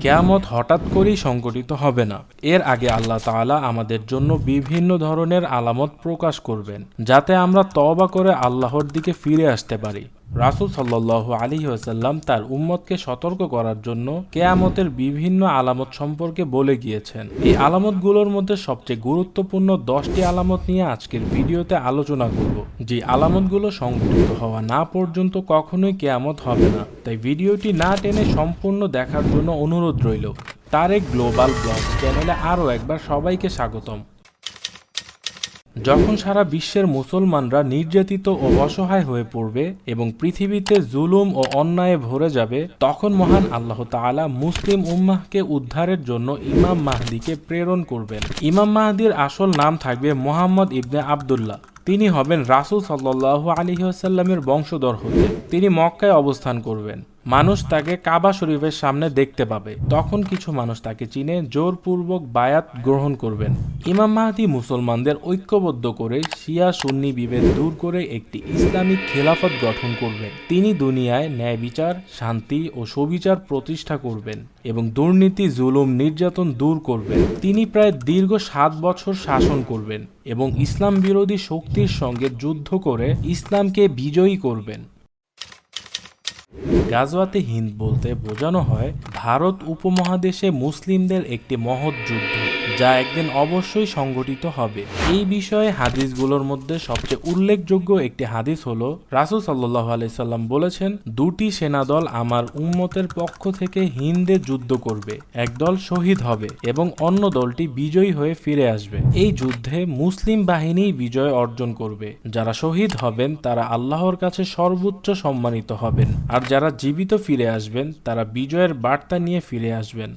কেয়ামত হঠাৎ করেই সংগঠিত হবে না। এর আগে আল্লাহ তালা আমাদের জন্য বিভিন্ন ধরনের আলামত প্রকাশ করবেন, যাতে আমরা তবা করে আল্লাহর দিকে ফিরে আসতে পারি। রাসূল সাল্লাল্লাহু আলী ওয়াসাল্লাম তার উম্মতকে সতর্ক করার জন্য কেয়ামতের বিভিন্ন আলামত সম্পর্কে বলে গিয়েছেন। এই আলামতগুলোর মধ্যে সবচেয়ে গুরুত্বপূর্ণ দশটি আলামত নিয়ে আজকের ভিডিওতে আলোচনা করব। যে আলামতগুলো সংঘটিত হওয়া না পর্যন্ত কখনোই কেয়ামত হবে না। তাই ভিডিওটি না টেনে সম্পূর্ণ দেখার জন্য অনুরোধ রইল। তারেক গ্লোবাল ব্লগ চ্যানেলে আরও একবার সবাইকে স্বাগতম। যখন সারা বিশ্বের মুসলমানরা নির্যাতিত ও অসহায় হয়ে পড়বে এবং পৃথিবীতে জুলুম ও অন্যায়ে ভরে যাবে, তখন মহান আল্লাহ তাআলা মুসলিম উম্মাহকে উদ্ধারের জন্য ইমাম মাহদিকে প্রেরণ করবেন। ইমাম মাহদির আসল নাম থাকবে মোহাম্মদ ইবনে আবদুল্লাহ। তিনি হবেন রাসূল সাল্লাল্লাহু আলাইহি ওয়াসাল্লামের বংশধর হতে। তিনি মক্কায় অবস্থান করবেন। মানুষ তাকে কাবা শরীফের সামনে দেখতে পাবে। তখন কিছু মানুষ তাকে চিনে, জোরপূর্বক বায়াত গ্রহণ করবেন। ইমাম মাহাদি মুসলমানদের ঐক্যবদ্ধ করে শিয়া সুন্নি বিভেদ দূর করে একটি ইসলামিক খেলাফত গঠন করবেন। তিনি দুনিয়ায় ন্যায় বিচার, শান্তি ও সুবিচার প্রতিষ্ঠা করবেন এবং দুর্নীতি, জুলুম, নির্যাতন দূর করবেন। তিনি প্রায় দীর্ঘ সাত বছর শাসন করবেন এবং ইসলাম বিরোধী শক্তির সঙ্গে যুদ্ধ করে ইসলামকে বিজয়ী করবেন। গাজওয়াতে হিন্দ বলতে বোঝানো হয় ভারত উপমহাদেশে মুসলিমদের একটি মহৎ যুদ্ধ। যা একদিন অবশ্যই সংগঠিত হবে। এই বিষয়ে হাদিসগুলোর মধ্যে সবচেয়ে উল্লেখযোগ্য একটি হাদিস হল, রাসুল সাল্লাহ আলাইসাল্লাম বলেছেন, দুটি সেনাদল আমার উম্মতের পক্ষ থেকে হিন্দে যুদ্ধ করবে একদল শহীদ হবে এবং অন্য দলটি বিজয়ী হয়ে ফিরে আসবে। এই যুদ্ধে মুসলিম বাহিনী বিজয় অর্জন করবে। যারা শহীদ হবেন, তারা আল্লাহর কাছে সর্বোচ্চ সম্মানিত হবেন। আর যারা জীবিত ফিরে আসবেন, তারা বিজয়ের বার্তা নিয়ে ফিরে আসবেন।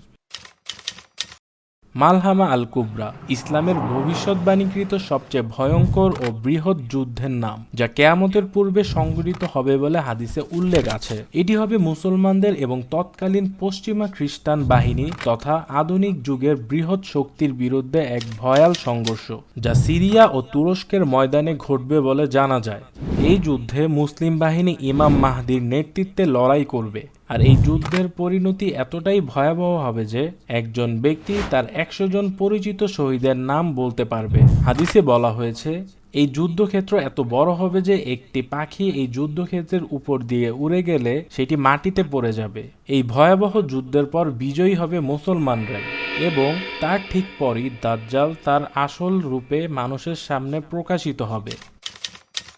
মালহামা আল কুবরা ইসলামের ভবিষ্যৎবাণীকৃত সবচেয়ে ভয়ঙ্কর ও বৃহৎ যুদ্ধের নাম, যা কেয়ামতের পূর্বে সংঘটিত হবে বলে হাদিসে উল্লেখ আছে। এটি হবে মুসলমানদের এবং তৎকালীন পশ্চিমা খ্রিস্টান বাহিনী তথা আধুনিক যুগের বৃহৎ শক্তির বিরুদ্ধে এক ভয়াল সংঘর্ষ, যা সিরিয়া ও তুরস্কের ময়দানে ঘটবে বলে জানা যায়। এই যুদ্ধে মুসলিম বাহিনী ইমাম মাহদির নেতৃত্বে লড়াই করবে। আর এই যুদ্ধের পরিণতি এতটাই ভয়াবহ হবে যে একজন ব্যক্তি তার একশো জন পরিচিত শহীদের নাম বলতে পারবে। হাদিসে বলা হয়েছে, এই যুদ্ধক্ষেত্র এত বড় হবে যে একটি পাখি এই যুদ্ধক্ষেত্রের উপর দিয়ে উড়ে গেলে সেটি মাটিতে পড়ে যাবে। এই ভয়াবহ যুদ্ধের পর বিজয়ী হবে মুসলমানরাই এবং তার ঠিক পরই দাজ্জাল তার আসল রূপে মানুষের সামনে প্রকাশিত হবে।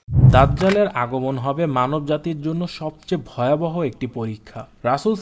দাজ্জালের আগমন হবে মানব জাতির জন্য সবচেয়ে ভয়াবহ একটি পরীক্ষা। রাসূল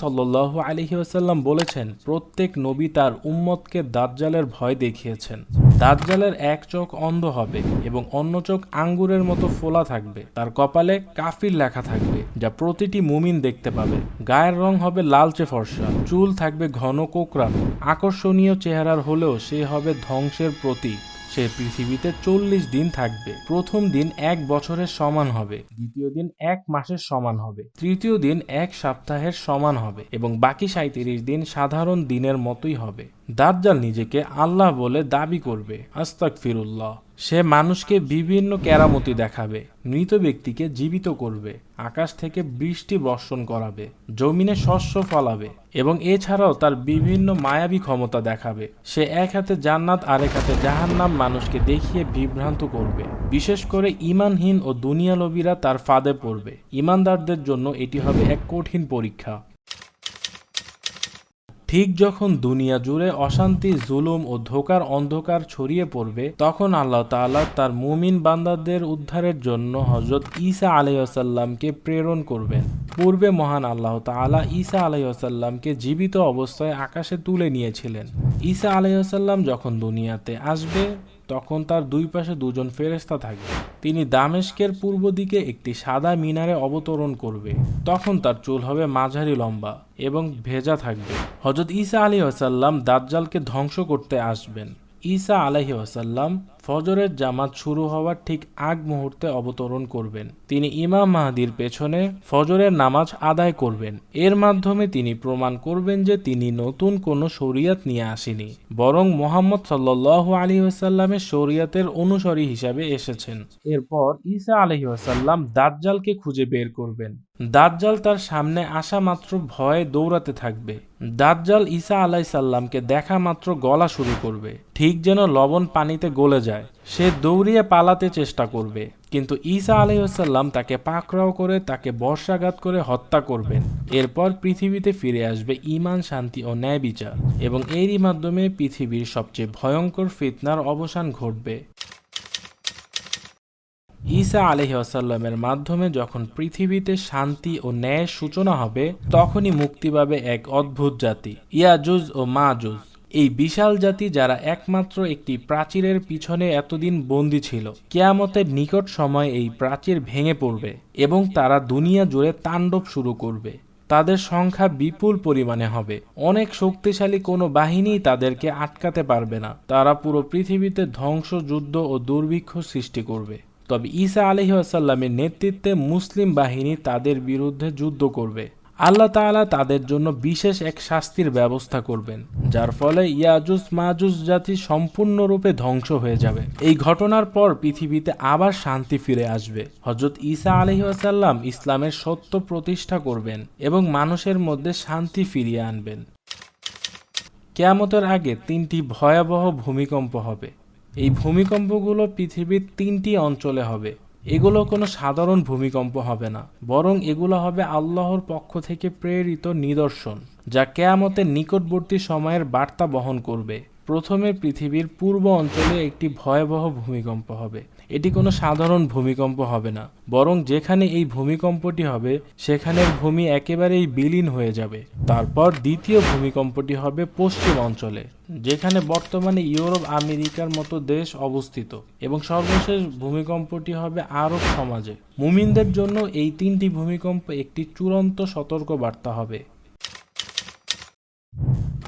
আলাইহি ওয়াসাল্লাম বলেছেন, প্রত্যেক নবী তার উম্মতকে দাজ্জালের ভয় দেখিয়েছেন। দাজ্জালের এক চোখ অন্ধ হবে এবং অন্য চোখ আঙ্গুরের মতো ফোলা থাকবে। তার কপালে কাফির লেখা থাকবে, যা প্রতিটি মুমিন দেখতে পাবে। গায়ের রং হবে লালচে ফর্সা, চুল থাকবে ঘন কোকড়ানো। আকর্ষণীয় চেহারার হলেও সে হবে ধ্বংসের প্রতীক। সে পৃথিবীতে চল্লিশ দিন থাকবে। প্রথম দিন এক বছরের সমান হবে। দ্বিতীয় দিন এক মাসের সমান হবে। তৃতীয় দিন এক সপ্তাহের সমান হবে এবং বাকি সাঁত্রিশ দিন সাধারণ দিনের মতোই হবে। দাজ্জাল নিজেকে আল্লাহ বলে দাবি করবে। আস্তাক ফিরুল্লাহ সে মানুষকে বিভিন্ন কেরামতি দেখাবে, মৃত ব্যক্তিকে জীবিত করবে, আকাশ থেকে বৃষ্টি বর্ষণ করাবে, জমিনে শস্য ফলাবে এবং এছাড়াও তার বিভিন্ন মায়াবী ক্ষমতা দেখাবে। সে এক হাতে জান্নাত, আরেক হাতে জাহান্নাম মানুষকে দেখিয়ে বিভ্রান্ত করবে। বিশেষ করে ইমানহীন ও দুনিয়ালবীরা তার ফাঁদে পড়বে। ইমানদারদের জন্য এটি হবে এক কঠিন পরীক্ষা। ঠিক যখন দুনিয়া জুড়ে অশান্তি, জুলুম ও ধোকার অন্ধকার ছড়িয়ে পড়বে, তখন আল্লাহ তাআলা তার মুমিন বান্দাদের উদ্ধারের জন্য হজরত ঈসা আলাইসাল্লামকে প্রেরণ করবেন। পূর্বে মহান আল্লাহ তাআলা ঈসা আলাইসাল্লামকে জীবিত অবস্থায় আকাশে তুলে নিয়েছিলেন। ঈসা আলাইসাল্লাম যখন দুনিয়াতে আসবে তখন তার দুই পাশে দুজন ফেরেস্তা থাকে। তিনি দামেস্কের পূর্ব দিকে একটি সাদা মিনারে অবতরণ করবে। তখন তার চুল হবে মাঝারি লম্বা এবং ভেজা থাকবে। হজরত ঈসা আলী আসাল্লাম দাজ্জালকে ধ্বংস করতে আসবেন। ঈসা আলহি আসাল্লাম ফজরের জামাত শুরু হওয়ার ঠিক আগ মুহূর্তে অবতরণ করবেন। তিনি ইমাম মাহাদির পেছনে ফজরের নামাজ আদায় করবেন। এর মাধ্যমে তিনি প্রমাণ করবেন যে তিনি নতুন কোনো শরিয়াত নিয়ে আসেনি, বরং মোহাম্মদ সাল্লাহ আলী ওয়াসাল্লামের শরিয়াতের অনুসারী হিসাবে এসেছেন। এরপর ঈসা আলহি ওয়াসাল্লাম দাজ্জালকে খুঁজে বের করবেন। দাজ্জাল তার সামনে আসা মাত্র ভয়ে দৌড়াতে থাকবে। দাজ্জাল ঈসা আলাই সাল্লামকে দেখা মাত্র গলা শুরু করবে, ঠিক যেন লবণ পানিতে গলে যায়। সে দৌড়িয়ে পালাতে চেষ্টা করবে, কিন্তু ঈসা আলাইসাল্লাম তাকে পাকড়াও করে, তাকে বর্ষাঘাত করে হত্যা করবেন। এরপর পৃথিবীতে ফিরে আসবে ইমান শান্তি ও ন্যায় বিচার, এবং এরই মাধ্যমে পৃথিবীর সবচেয়ে ভয়ঙ্কর ফিতনার অবসান ঘটবে। ঈসা আলহি আসাল্লামের মাধ্যমে যখন পৃথিবীতে শান্তি ও ন্যায়ের সূচনা হবে, তখনই মুক্তি পাবে এক অদ্ভুত জাতি, ইয়াজুজ ও মাজুজ। এই বিশাল জাতি যারা একমাত্র একটি প্রাচীরের পিছনে এতদিন বন্দি ছিল, কেয়ামতের নিকট সময় এই প্রাচীর ভেঙে পড়বে এবং তারা দুনিয়া জুড়ে তাণ্ডব শুরু করবে। তাদের সংখ্যা বিপুল পরিমাণে হবে। অনেক শক্তিশালী কোনো বাহিনী তাদেরকে আটকাতে পারবে না। তারা পুরো পৃথিবীতে ধ্বংস, যুদ্ধ ও দুর্ভিক্ষ সৃষ্টি করবে। তবে ঈসা আলহি আসাল্লামের নেতৃত্বে মুসলিম বাহিনী তাদের বিরুদ্ধে যুদ্ধ করবে। আল্লাহ তাআলা তাদের জন্য বিশেষ এক শাস্তির ব্যবস্থা করবেন, যার ফলে ইয়াজুজ মাজুজ জাতি সম্পূর্ণরূপে ধ্বংস হয়ে যাবে। এই ঘটনার পর পৃথিবীতে আবার শান্তি ফিরে আসবে। হজরত ঈসা আলহি আসাল্লাম ইসলামের সত্য প্রতিষ্ঠা করবেন এবং মানুষের মধ্যে শান্তি ফিরিয়ে আনবেন। কেয়ামতের আগে তিনটি ভয়াবহ ভূমিকম্প হবে। এই ভূমিকম্পগুলো পৃথিবীর তিনটি অঞ্চলে হবে। এগুলো কোনো সাধারণ ভূমিকম্প হবে না, বরং এগুলো হবে আল্লাহর পক্ষ থেকে প্রেরিত নিদর্শন, যা কেয়ামতের নিকটবর্তী সময়ের বার্তা বহন করবে। প্রথমে পৃথিবীর পূর্ব অঞ্চলে একটি ভয়াবহ ভূমিকম্প হবে। এটি কোনো সাধারণ ভূমিকম্প হবে না, বরং যেখানে এই ভূমিকম্পটি হবে, সেখানের ভূমি একেবারেই বিলীন হয়ে যাবে। তারপর দ্বিতীয় ভূমিকম্পটি হবে পশ্চিম অঞ্চলে, যেখানে বর্তমানে ইউরোপ, আমেরিকার মতো দেশ অবস্থিত, এবং সর্বশেষ ভূমিকম্পটি হবে আরব সমাজে। মুমিনদের জন্য এই তিনটি ভূমিকম্প একটি চূড়ান্ত সতর্ক বার্তা হবে।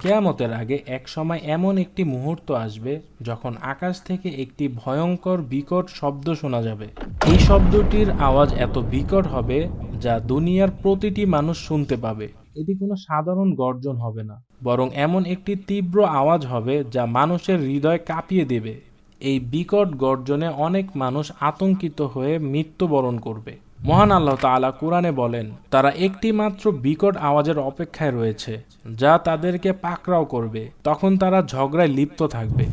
কেয়ামতের আগে এক সময় এমন একটি মুহূর্ত আসবে যখন আকাশ থেকে একটি ভয়ঙ্কর বিকট শব্দ শোনা যাবে। এই শব্দটির আওয়াজ এত বিকট হবে যা দুনিয়ার প্রতিটি মানুষ শুনতে পাবে। এটি কোনো সাধারণ গর্জন হবে না, বরং এমন একটি তীব্র আওয়াজ হবে যা মানুষের হৃদয় কাঁপিয়ে দেবে। এই বিকট গর্জনে অনেক মানুষ আতঙ্কিত হয়ে মৃত্যুবরণ করবে। মহান আল্লাহ তাআলা কোরআনে বলেন, তারা একটি মাত্র বিকট আওয়াজের অপেক্ষায় রয়েছে, যা তাদেরকে পাকড়াও করবে, তখন তারা ঝগড়ায় লিপ্ত থাকবে।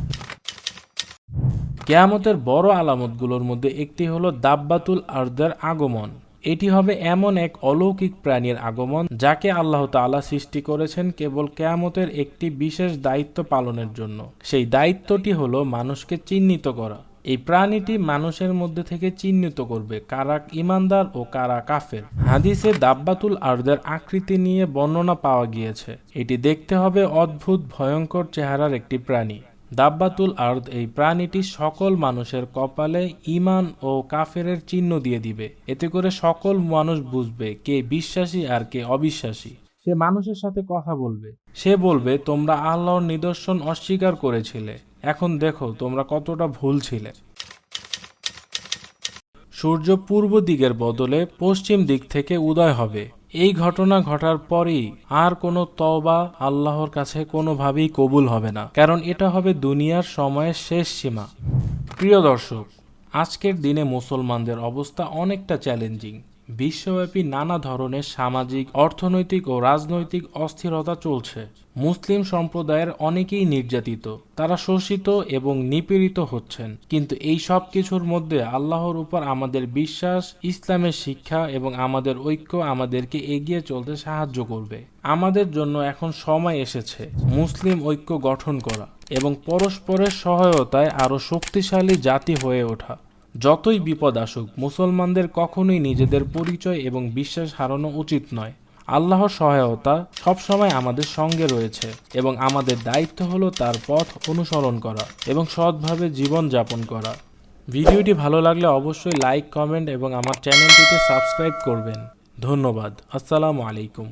কেয়ামতের বড় আলামতগুলোর মধ্যে একটি হলো দাব্বাতুল আর্দের আগমন। এটি হবে এমন এক অলৌকিক প্রাণীর আগমন, যাকে আল্লাহ তাআলা সৃষ্টি করেছেন কেবল কেয়ামতের একটি বিশেষ দায়িত্ব পালনের জন্য। সেই দায়িত্বটি হলো মানুষকে চিহ্নিত করা। এই প্রাণীটি মানুষের মধ্যে থেকে চিহ্নিত করবে কারা ইমানদার ও কারা কাফের। হাদিসে দাব্বাতুল আর্দের আকৃতি নিয়ে বর্ণনা পাওয়া গিয়েছে। এটি দেখতে হবে অদ্ভুত, ভয়ঙ্কর চেহারার একটি প্রাণী। দাব্বাতুল আর্দ এই প্রাণীটি সকল মানুষের কপালে ইমান ও কাফেরের চিহ্ন দিয়ে দিবে। এতে করে সকল মানুষ বুঝবে কে বিশ্বাসী আর কে অবিশ্বাসী। সে মানুষের সাথে কথা বলবে। সে বলবে, তোমরা আল্লাহর নিদর্শন অস্বীকার করেছিলে। এখন দেখো তোমরা কতটা ভুল ছিলে। সূর্য পূর্ব দিকের বদলে পশ্চিম দিক থেকে উদয় হবে। এই ঘটনা ঘটার পরেই আর কোনো তওবা আল্লাহর কাছে কোনোভাবেই কবুল হবে না, কারণ এটা হবে দুনিয়ার সময়ের শেষ সীমা। প্রিয় দর্শক, আজকের দিনে মুসলমানদের অবস্থা অনেকটা চ্যালেঞ্জিং। বিশ্বব্যাপী নানা ধরনের সামাজিক, অর্থনৈতিক ও রাজনৈতিক অস্থিরতা চলছে। মুসলিম সম্প্রদায়ের অনেকেই নির্যাতিত। তারা শোষিত এবং নিপীড়িত হচ্ছেন। কিন্তু এই সব কিছুর মধ্যে আল্লাহর উপর আমাদের বিশ্বাস, ইসলামের শিক্ষা এবং আমাদের ঐক্য আমাদেরকে এগিয়ে চলতে সাহায্য করবে। আমাদের জন্য এখন সময় এসেছে মুসলিম ঐক্য গঠন করা এবং পরস্পরের সহায়তায় আরও শক্তিশালী জাতি হয়ে ওঠা। যতই বিপদ আসুক, মুসলমানদের কখনোই নিজেদের পরিচয় এবং বিশ্বাস হারানো উচিত নয়। আল্লাহর সহায়তা সবসময় আমাদের সঙ্গে রয়েছে এবং আমাদের দায়িত্ব হলো তার পথ অনুসরণ করা এবং সৎভাবে জীবন যাপন করা। ভিডিওটি ভালো লাগলে অবশ্যই লাইক, কমেন্ট এবং আমার চ্যানেলটিতে সাবস্ক্রাইব করবেন। ধন্যবাদ। আসসালামু আলাইকুম।